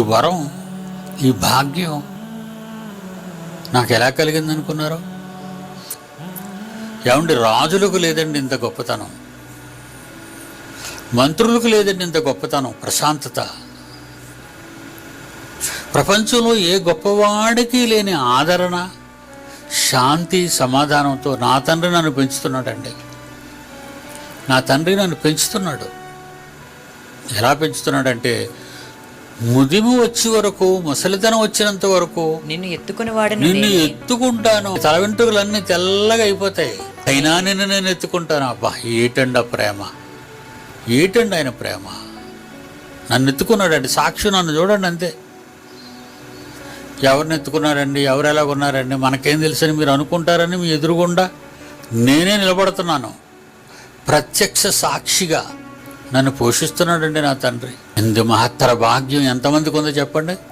ఈ వరం ఈ భాగ్యం నాకు ఎలా కలిగింది అనుకున్నారు ఏమండి రాజులకు లేదండి ఇంత గొప్పతనం. మంత్రులకు లేదండి ఇంత గొప్పతనం ప్రశాంతత. ప్రపంచంలో ఏ గొప్పవాడికి లేని ఆదరణ శాంతి సమాధానంతో నా తండ్రి నన్ను పెంచుతున్నాడండి. నా తండ్రి నన్ను పెంచుతున్నాడు. ఎలా పెంచుతున్నాడంటే ముదిమి వచ్చే వరకు ముసలితనం వచ్చినంత వరకు నిన్ను ఎత్తుకుని వాడను నిన్ను ఎత్తుకుంటాను. తల వెంట్రుకలన్నీ తెల్లగా అయిపోతాయి. అయినా నిన్ను నేను ఎత్తుకుంటాను అబ్బా. ఏటండి ఆ ప్రేమ? ఏటండి ఆయన ప్రేమ? నన్ను ఎత్తుకున్నాడండి. సాక్షి నన్ను చూడండి అంతే. ఎవరిని ఎత్తుకున్నారండి? ఎవరు ఎలా ఉన్నారండి? మనకేం తెలుసని మీరు అనుకుంటారని మీ ఎదురుగుండా నేనే నిలబడుతున్నాను. ప్రత్యక్ష సాక్షిగా నన్ను పోషిస్తున్నాడండి నా తండ్రి. ఎందు మహత్తర భాగ్యం ఎంతమందికి ఉందో చెప్పండి.